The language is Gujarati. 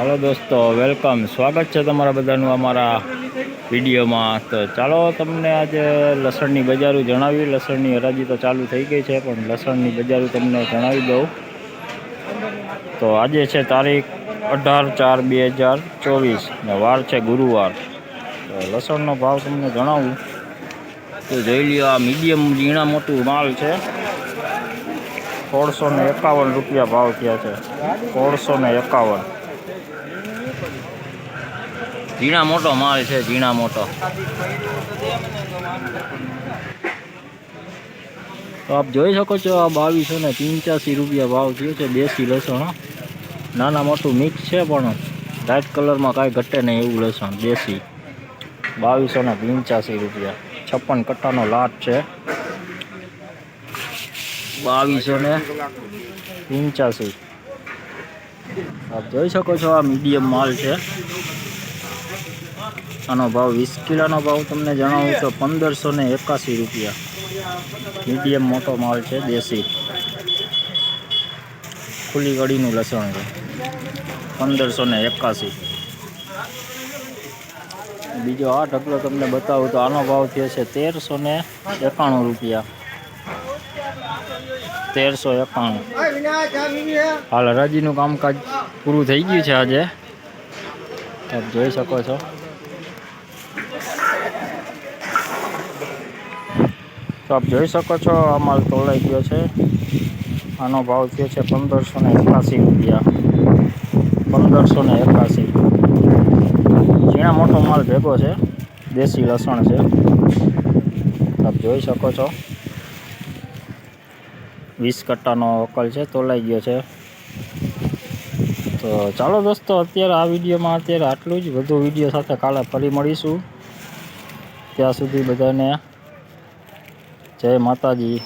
હાલો દોસ્તો, વેલકમ. સ્વાગત છે તમારા બધાનું અમારા વિડીયોમાં. તો ચાલો તમને આજે લસણની બજારું જણાવી. લસણની હરાજી તો ચાલુ થઈ ગઈ છે, પણ લસણની બજારું તમને જણાવી દઉં. તો આજે છે તારીખ અઢાર ચાર બે હજાર ચોવીસ ને વાર છે ગુરુવાર. તો લસણનો ભાવ તમને જણાવું. તો જોઈ લ્યો, આ મીડિયમ ઝીણા મોટું માલ છે. સોળસો ને એકાવન રૂપિયા ભાવ થયા છે. સોળસો ને એકાવન. ઝીણા મોટો માલ છે, ઝીણા મોટો. તો આપ જોઈ શકો છો, આ બાવીસો ને પંચ્યાસી રૂપિયા ભાવ થયો છે, દેશી લસણ નાના મોટું મિક્સ છે, પણ લાઇટ કલરમાં કાંઈ ઘટે નહીં એવું લસણ, દેશી. બાવીસો ને પંચ્યાસી રૂપિયા. છપ્પન કટ્ટાનો લાટ છે. બાવીસો ને પંચ્યાસી. આપ જોઈ શકો છો, આ મીડિયમ માલ છે. આનો ભાવ, વીસ કિલોનો ભાવ તમને જણાવું તો પંદરસો ને એકાસી રૂપિયા. મીડિયમ મોટો માલ છે, દેશી. ખુલ્લી કડીનું લસણ છે. પંદરસો ને એકાસી. બીજો આ ઢગલો તમને બતાવું તો આનો ભાવ થયો છે તેરસો ને એકાણું રૂપિયા. તેરસો એકાણું. હાલ હરાજીનું કામકાજ પૂરું થઈ ગયું છે આજે. આપ જોઈ શકો છો. તો આપ જોઈ શકો છો, આ માલ તોલાઈ ગયો છે. આનો ભાવ થયો છે પંદરસો ને એકાસી રૂપિયા. પંદરસો ને એકાસી. ઝીણા મોટો માલ ભેગો છે, દેશી લસણ છે. આપ જોઈ શકો છો. વીસ કટ્ટાનો વકલ છે તોલાઈ ગયો છે. તો ચાલો દોસ્તો, અત્યારે આ વિડીયોમાં અત્યારે આટલું જ. વધુ વીડિયો સાથે કાલે ફરી મળીશું. ત્યાં સુધી બધાને જય માતાજી.